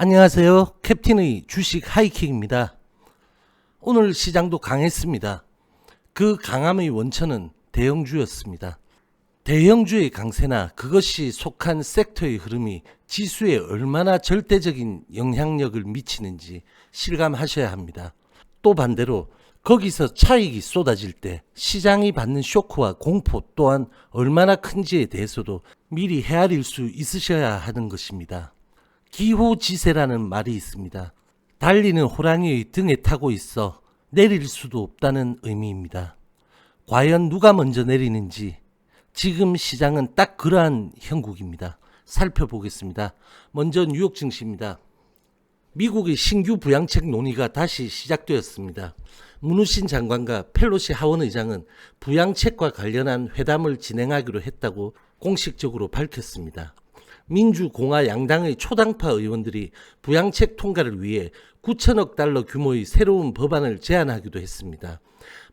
안녕하세요. 캡틴의 주식 하이킥입니다. 오늘 시장도 강했습니다. 그 강함의 원천은 대형주였습니다. 대형주의 강세나 그것이 속한 섹터의 흐름이 지수에 얼마나 절대적인 영향력을 미치는지 실감하셔야 합니다. 또 반대로 거기서 차익이 쏟아질 때 시장이 받는 쇼크와 공포 또한 얼마나 큰지에 대해서도 미리 헤아릴 수 있으셔야 하는 것입니다. 기호지세라는 말이 있습니다. 달리는 호랑이의 등에 타고 있어 내릴 수도 없다는 의미입니다. 과연 누가 먼저 내리는지 지금 시장은 딱 그러한 형국입니다. 살펴보겠습니다. 먼저 뉴욕 증시입니다. 미국의 신규 부양책 논의가 다시 시작되었습니다. 문우신 장관과 펠로시 하원 의장은 부양책과 관련한 회담을 진행하기로 했다고 공식적으로 밝혔습니다. 민주공화 양당의 초당파 의원들이 부양책 통과를 위해 9천억 달러 규모의 새로운 법안을 제안하기도 했습니다.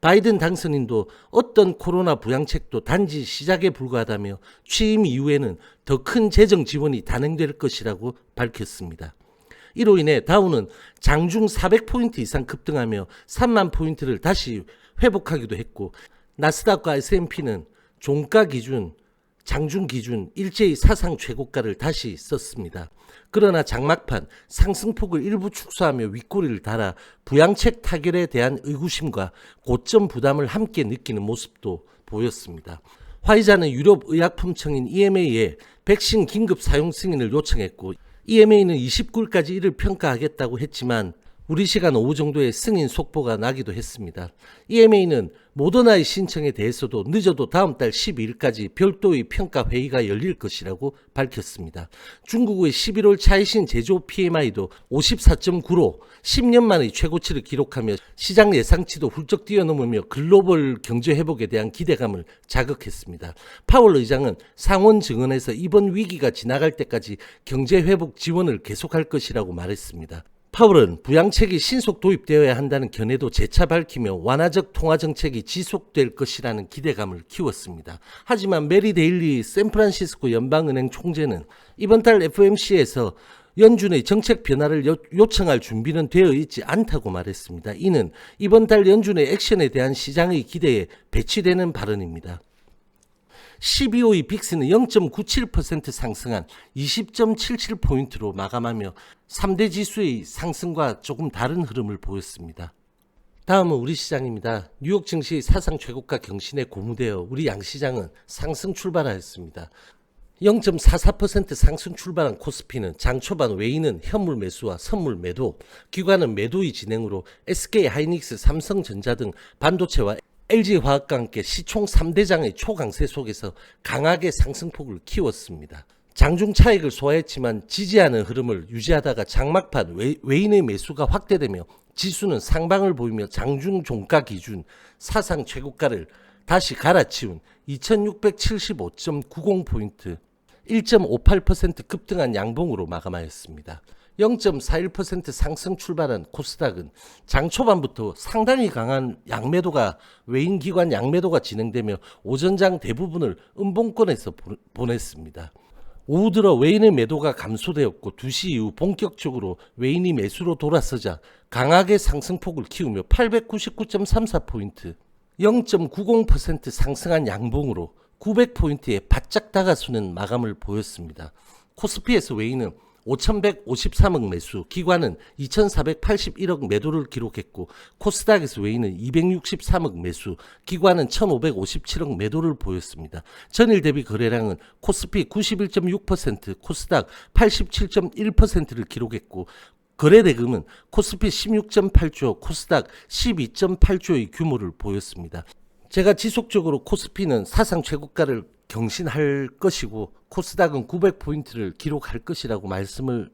바이든 당선인도 어떤 코로나 부양책도 단지 시작에 불과하다며 취임 이후에는 더 큰 재정 지원이 단행될 것이라고 밝혔습니다. 이로 인해 다우는 장중 400포인트 이상 급등하며 3만 포인트를 다시 회복하기도 했고 나스닥과 S&P는 종가 기준 장중 기준 일제히 사상 최고가를 다시 썼습니다. 그러나 장막판 상승폭을 일부 축소하며 윗꼬리를 달아 부양책 타결에 대한 의구심과 고점 부담을 함께 느끼는 모습도 보였습니다. 화이자는 유럽 의약품청인 EMA에 백신 긴급 사용 승인을 요청했고 EMA는 29일까지 이를 평가하겠다고 했지만 우리 시간 오후 정도에 승인 속보가 나기도 했습니다. EMA는 모더나의 신청에 대해서도 늦어도 다음 달 12일까지 별도의 평가 회의가 열릴 것이라고 밝혔습니다. 중국의 11월 차이신 제조 PMI도 54.9로 10년 만의 최고치를 기록하며 시장 예상치도 훌쩍 뛰어넘으며 글로벌 경제 회복에 대한 기대감을 자극했습니다. 파월 의장은 상원 증언에서 이번 위기가 지나갈 때까지 경제 회복 지원을 계속할 것이라고 말했습니다. 파월은 부양책이 신속 도입되어야 한다는 견해도 재차 밝히며 완화적 통화 정책이 지속될 것이라는 기대감을 키웠습니다. 하지만 메리 데일리 샌프란시스코 연방은행 총재는 이번 달 FOMC에서 연준의 정책 변화를 요, 요청할 준비는 되어 있지 않다고 말했습니다. 이는 이번 달 연준의 액션에 대한 시장의 기대에 배치되는 발언입니다. 12호의 빅스는 0.97% 상승한 20.77포인트로 마감하며 3대 지수의 상승과 조금 다른 흐름을 보였습니다. 다음은 우리 시장입니다. 뉴욕 증시 사상 최고가 경신에 고무되어 우리 양시장은 상승 출발하였습니다. 0.44% 상승 출발한 코스피는 장 초반 외인은 현물 매수와 선물 매도, 기관은 매도의 진행으로 SK 하이닉스, 삼성전자 등 반도체와 LG화학과 함께 시총 3대장의 초강세 속에서 강하게 상승폭을 키웠습니다. 장중 차익을 소화했지만 지지하는 흐름을 유지하다가 장막판 외, 외인의 매수가 확대되며 지수는 상방을 보이며 장중 종가 기준 사상 최고가를 다시 갈아치운 2675.90포인트 1.58% 급등한 양봉으로 마감하였습니다. 0.41% 상승 출발한 코스닥은 장 초반부터 상당히 강한 양매도가 외인 기관 양매도가 진행되며 오전장 대부분을 음봉권에서 보, 보냈습니다. 오후 들어 외인의 매도가 감소되었고 2시 이후 본격적으로 외인이 매수로 돌아서자 강하게 상승폭을 키우며 899.34포인트 0.90% 상승한 양봉으로 900포인트에 바짝 다가서는 마감을 보였습니다. 코스피에서 외인은 5,153억 매수, 기관은 2,481억 매도를 기록했고 코스닥에서 외인은 263억 매수, 기관은 1,557억 매도를 보였습니다. 전일 대비 거래량은 코스피 91.6%, 코스닥 87.1%를 기록했고 거래 대금은 코스피 16.8조, 코스닥 12.8조의 규모를 보였습니다. 제가 지속적으로 코스피는 사상 최고가를 경신할 것이고 코스닥은 900포인트를 기록할 것이라고 말씀을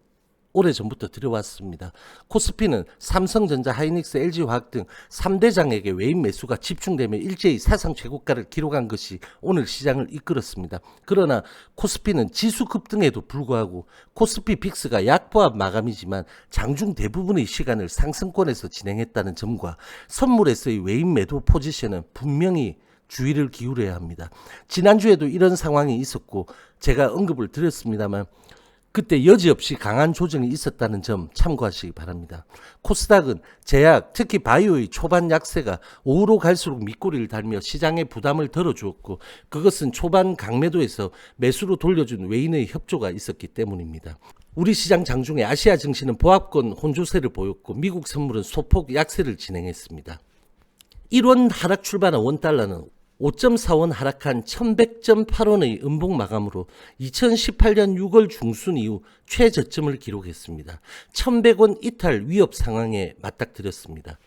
오래전부터 드려왔습니다. 코스피는 삼성전자, 하이닉스, LG화학 등 3대장에게 외인 매수가 집중되며 일제히 사상 최고가를 기록한 것이 오늘 시장을 이끌었습니다. 그러나 코스피는 지수 급등에도 불구하고 코스피 빅스가 약보합 마감이지만 장중 대부분의 시간을 상승권에서 진행했다는 점과 선물에서의 외인 매도 포지션은 분명히 주의를 기울여야 합니다. 지난주에도 이런 상황이 있었고 제가 언급을 드렸습니다만 그때 여지없이 강한 조정이 있었다는 점 참고하시기 바랍니다. 코스닥은 제약, 특히 바이오의 초반 약세가 오후로 갈수록 밑꼬리를 달며 시장에 부담을 덜어주었고 그것은 초반 강매도에서 매수로 돌려준 외인의 협조가 있었기 때문입니다. 우리 시장 장중에 아시아 증시는 보합권 혼조세를 보였고 미국 선물은 소폭 약세를 진행했습니다. 1원 하락 출발한 원달러는 5.4원 하락한 1100.8원의 음봉 마감으로 2018년 6월 중순 이후 최저점을 기록했습니다. 1100원 이탈 위협 상황에 맞닥뜨렸습니다.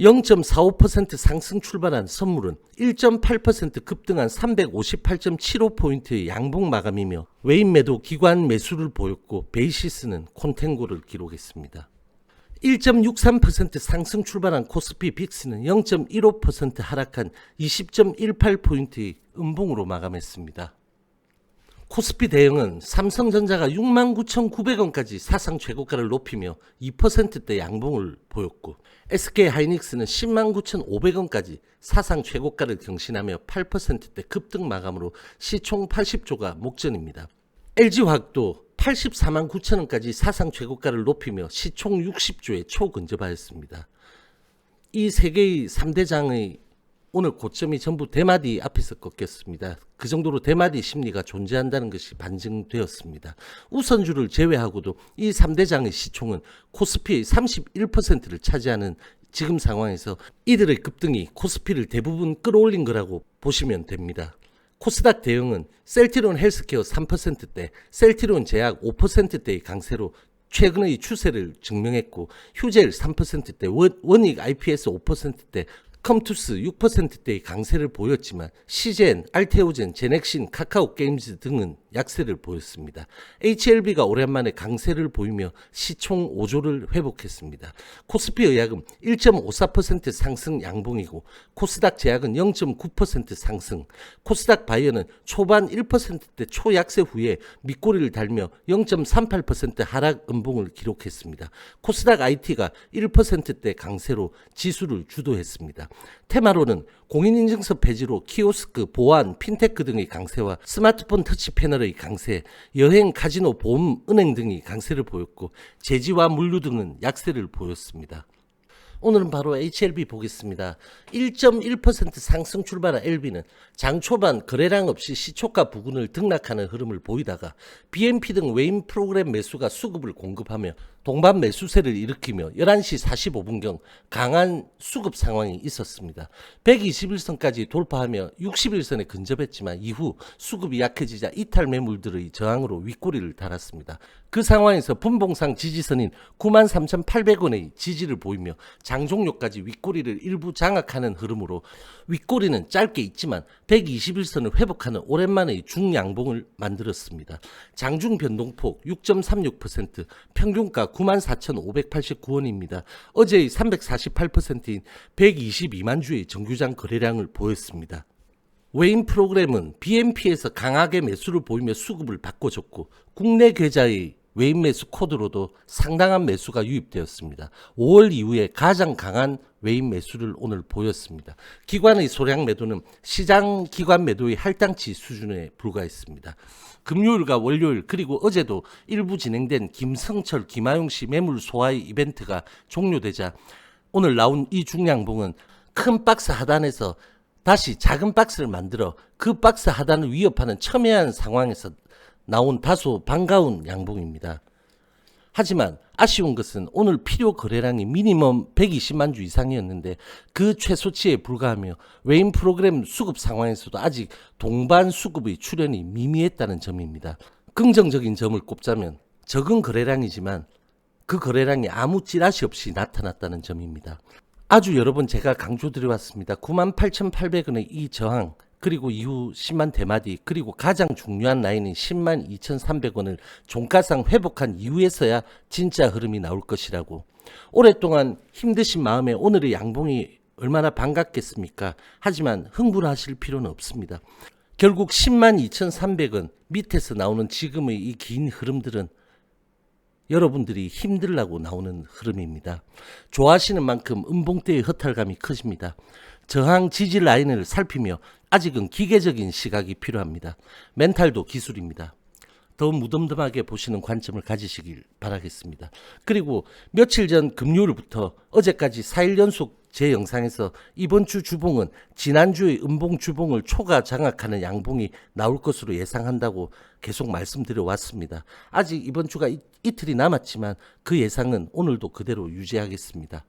0.45% 상승 출발한 선물은 1.8% 급등한 358.75포인트의 양봉 마감이며 외인 매도 기관 매수를 보였고 베이시스는 콘텐고를 기록했습니다. 1.63% 상승 출발한 코스피 빅스는 0.15% 하락한 20.18포인트의 음봉으로 마감했습니다. 코스피 대형은 삼성전자가 69,900원까지 사상 최고가를 높이며 2%대 양봉을 보였고 SK 하이닉스는 109,500원까지 사상 최고가를 경신하며 8%대 급등 마감으로 시총 80조가 목전입니다. LG화학도 84만 9천 원까지 사상 최고가를 높이며 시총 60조에 초근접하였습니다. 이 세 개의 3대장의 오늘 고점이 전부 대마디 앞에서 꺾였습니다. 그 정도로 대마디 심리가 존재한다는 것이 반증되었습니다. 우선주를 제외하고도 이 3대장의 시총은 코스피의 31%를 차지하는 지금 상황에서 이들의 급등이 코스피를 대부분 끌어올린 거라고 보시면 됩니다. 코스닥 대응은 셀티론 헬스케어 3%대, 셀티론 제약 5%대의 강세로 최근의 추세를 증명했고 휴젤 3%대, 원, 원익 IPS 5%대, 컴투스 6%대의 강세를 보였지만 시젠, 알테오젠, 제넥신, 카카오 게임즈 등은 약세를 보였습니다. HLB가 오랜만에 강세를 보이며 시총 5조를 회복했습니다. 코스피 의약은 1.54% 상승 양봉이고 코스닥 제약은 0.9% 상승, 코스닥 바이오는 초반 1%대 초약세 후에 밑꼬리를 달며 0.38% 하락 음봉을 기록했습니다. 코스닥 IT가 1%대 강세로 지수를 주도했습니다. 테마로는 공인인증서 폐지로 키오스크, 보안, 핀테크 등의 강세와 스마트폰 터치 패널 의 강세, 여행, 카지노, 보험, 은행 등이 강세를 보였고 제지와 물류 등은 약세를 보였습니다. 오늘은 바로 HLB 보겠습니다. 1.1% 상승 출발한 LB는 장 초반 거래량 없이 시초가 부근을 등락하는 흐름을 보이다가 BNP 등 외인 프로그램 매수가 수급을 공급하며 동반 매수세를 일으키며 11시 45분경 강한 수급 상황이 있었습니다. 121선까지 돌파하며 61선에 근접했지만 이후 수급이 약해지자 이탈 매물들의 저항으로 윗꼬리를 달았습니다. 그 상황에서 분봉상 지지선인 93,800원의 지지를 보이며 장종료까지 윗꼬리를 일부 장악하는 흐름으로 윗꼬리는 짧게 있지만 121선을 회복하는 오랜만의 중양봉을 만들었습니다. 장중 변동폭 6.36%, 평균가 94,589원입니다. 어제의 348%인 122만 주의 정규장 거래량을 보였습니다. 외인 프로그램은 BNP에서 강하게 매수를 보이며 수급을 바꿔줬고 국내 계좌의 외인 매수 코드로도 상당한 매수가 유입되었습니다. 5월 이후에 가장 강한 외인 매수를 오늘 보였습니다. 기관의 소량 매도는 시장 기관 매도의 할당치 수준에 불과했습니다. 금요일과 월요일 그리고 어제도 일부 진행된 김성철, 김하용 씨 매물 소화의 이벤트가 종료되자 오늘 나온 이 중량봉은 큰 박스 하단에서 다시 작은 박스를 만들어 그 박스 하단을 위협하는 첨예한 상황에서 나온 다소 반가운 양봉입니다. 하지만 아쉬운 것은 오늘 필요 거래량이 미니멈 120만 주 이상이었는데 그 최소치에 불과하며 외인 프로그램 수급 상황에서도 아직 동반 수급의 출현이 미미했다는 점입니다. 긍정적인 점을 꼽자면 적은 거래량이지만 그 거래량이 아무 찌라시 없이 나타났다는 점입니다. 아주 여러 번 제가 강조드려왔습니다. 98,800원의 이 저항 그리고 이후 10만 대마디 그리고 가장 중요한 라인인 10만 2,300원을 종가상 회복한 이후에서야 진짜 흐름이 나올 것이라고 오랫동안 힘드신 마음에 오늘의 양봉이 얼마나 반갑겠습니까? 하지만 흥분하실 필요는 없습니다. 결국 10만 2,300원 밑에서 나오는 지금의 이 긴 흐름들은 여러분들이 힘들라고 나오는 흐름입니다. 좋아하시는 만큼 음봉대의 허탈감이 크십니다. 저항 지지 라인을 살피며 아직은 기계적인 시각이 필요합니다. 멘탈도 기술입니다. 더 무덤덤하게 보시는 관점을 가지시길 바라겠습니다. 그리고 며칠 전 금요일부터 어제까지 4일 연속 제 영상에서 이번 주 주봉은 지난주의 음봉 주봉을 초과 장악하는 양봉이 나올 것으로 예상한다고 계속 말씀드려 왔습니다. 아직 이번 주가 이, 이틀이 남았지만 그 예상은 오늘도 그대로 유지하겠습니다.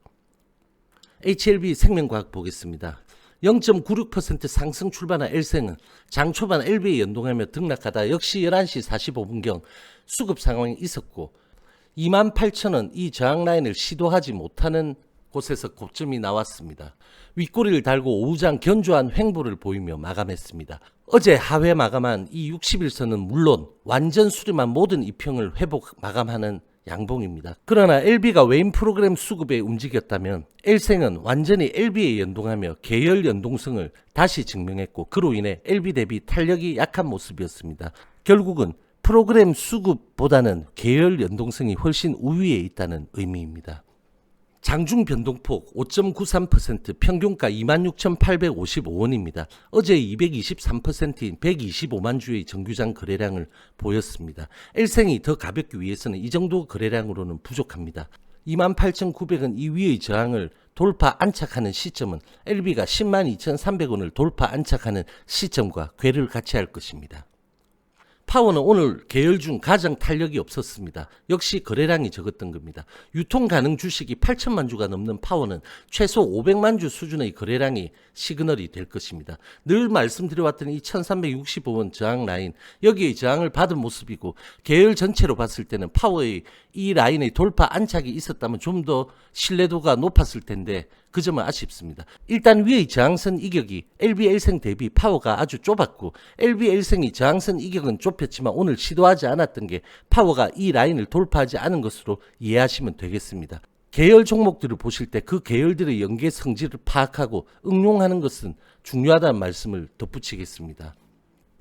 HLB 생명과학 보겠습니다. 0.96% 상승 출발한 L생은 장 초반 LB에 연동하며 등락하다 역시 11시 45분경 수급 상황이 있었고 28,000원 이 저항 라인을 시도하지 못하는 곳에서 고점이 나왔습니다. 윗꼬리를 달고 오후장 견조한 횡보를 보이며 마감했습니다. 어제 하회 마감한 이 60일선은 물론 완전 수렴한 모든 이평을 회복 마감하는 양봉입니다. 그러나 LB가 웨인 프로그램 수급에 움직였다면 L생은 완전히 LB에 연동하며 계열 연동성을 다시 증명했고 그로 인해 LB 대비 탄력이 약한 모습이었습니다. 결국은 프로그램 수급보다는 계열 연동성이 훨씬 우위에 있다는 의미입니다. 장중 변동폭 5.93% 평균가 26,855원입니다. 어제 223%인 125만 주의 정규장 거래량을 보였습니다. L생이 더 가볍기 위해서는 이 정도 거래량으로는 부족합니다. 28,900원 이 위의 저항을 돌파 안착하는 시점은 LB가 102,300원을 돌파 안착하는 시점과 궤를 같이 할 것입니다. 파워는 오늘 계열 중 가장 탄력이 없었습니다. 역시 거래량이 적었던 겁니다. 유통 가능 주식이 8천만 주가 넘는 파워는 최소 500만 주 수준의 거래량이 시그널이 될 것입니다. 늘 말씀드려왔던 이 1365원 저항 라인 여기에 저항을 받은 모습이고 계열 전체로 봤을 때는 파워의 이 라인의 돌파 안착이 있었다면 좀 더 신뢰도가 높았을 텐데 그 점은 아쉽습니다. 일단 위의 저항선 이격이 LBL생 대비 파워가 아주 좁았고 LBL생이 저항선 이격은 좁혔지만 오늘 시도하지 않았던 게 파워가 이 라인을 돌파하지 않은 것으로 이해하시면 되겠습니다. 계열 종목들을 보실 때 그 계열들의 연계 성질을 파악하고 응용하는 것은 중요하다는 말씀을 덧붙이겠습니다.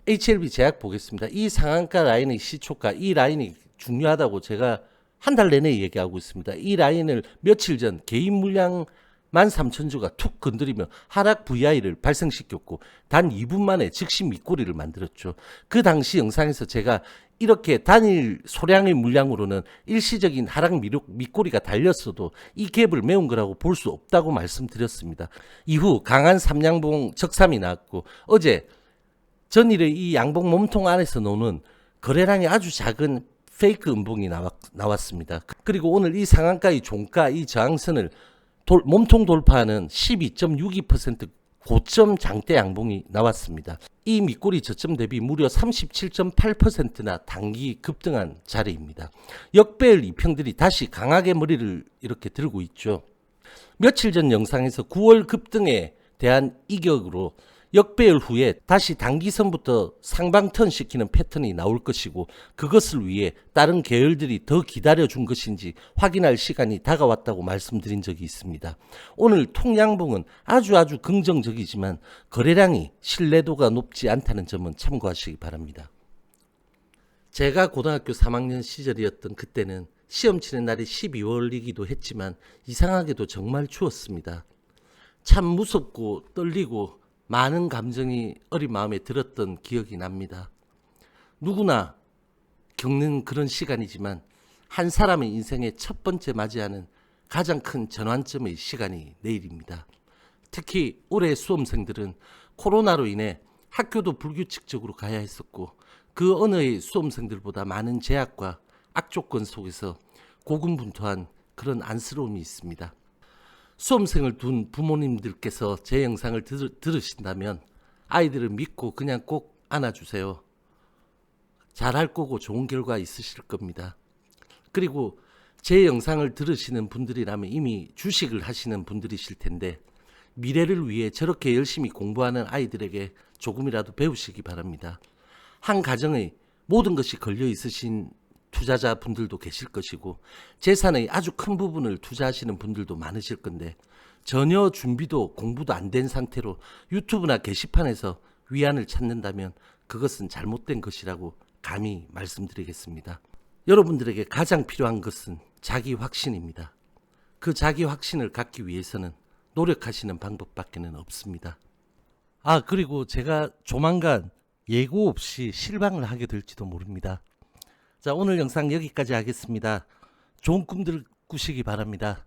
HLB 제약 보겠습니다. 이 상한가 라인의 시초가 이 라인이 중요하다고 제가 한 달 내내 얘기하고 있습니다. 이 라인을 며칠 전 개인 물량 13,000주가 툭 건드리며 하락 VI를 발생시켰고 단 2분 만에 즉시 밑꼬리를 만들었죠. 그 당시 영상에서 제가 이렇게 단일 소량의 물량으로는 일시적인 하락 미륵, 밑꼬리가 달렸어도 이 갭을 메운 거라고 볼 수 없다고 말씀드렸습니다. 이후 강한 삼양봉 적삼이 나왔고 어제 전일의 이 양봉 몸통 안에서 노는 거래량이 아주 작은 페이크 음봉이 나왔, 나왔 습니다. 그리고 오늘 이 상한가의 종가 이 저항선을 돌, 몸통 돌파하는 12.62% 고점 장대 양봉이 나왔습니다. 이 밑꼬리 저점 대비 무려 37.8%나 단기 급등한 자리입니다. 역배열 이평들이 다시 강하게 머리를 이렇게 들고 있죠. 며칠 전 영상에서 9월 급등에 대한 이격으로 역배열 후에 다시 단기선부터 상방턴 시키는 패턴이 나올 것이고 그것을 위해 다른 계열들이 더 기다려준 것인지 확인할 시간이 다가왔다고 말씀드린 적이 있습니다. 오늘 통양봉은 아주 아주 긍정적이지만 거래량이 신뢰도가 높지 않다는 점은 참고하시기 바랍니다. 제가 고등학교 3학년 시절이었던 그때는 시험 치는 날이 12월이기도 했지만 이상하게도 정말 추웠습니다. 참 무섭고 떨리고 많은 감정이 어린 마음에 들었던 기억이 납니다. 누구나 겪는 그런 시간이지만 한 사람의 인생의 첫 번째 맞이하는 가장 큰 전환점의 시간이 내일입니다. 특히 올해 수험생들은 코로나로 인해 학교도 불규칙적으로 가야 했었고 그 어느의 수험생들보다 많은 제약과 악조건 속에서 고군분투한 그런 안쓰러움이 있습니다. 수험생을 둔 부모님들께서 제 영상을 들, 들으신다면 아이들을 믿고 그냥 꼭 안아주세요. 잘할 거고 좋은 결과 있으실 겁니다. 그리고 제 영상을 들으시는 분들이라면 이미 주식을 하시는 분들이실 텐데 미래를 위해 저렇게 열심히 공부하는 아이들에게 조금이라도 배우시기 바랍니다. 한 가정의 모든 것이 걸려 있으신 투자자 분들도 계실 것이고 재산의 아주 큰 부분을 투자하시는 분들도 많으실 건데 전혀 준비도 공부도 안 된 상태로 유튜브나 게시판에서 위안을 찾는다면 그것은 잘못된 것이라고 감히 말씀드리겠습니다. 여러분들에게 가장 필요한 것은 자기 확신입니다. 그 자기 확신을 갖기 위해서는 노력하시는 방법밖에는 없습니다. 아, 그리고 제가 조만간 예고 없이 실방을 하게 될지도 모릅니다. 자, 오늘 영상 여기까지 하겠습니다. 좋은 꿈들 꾸시기 바랍니다.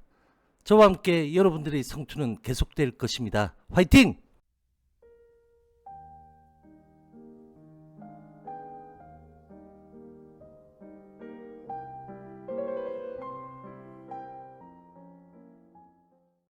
저와 함께 여러분들의 성투는 계속될 것입니다. 화이팅!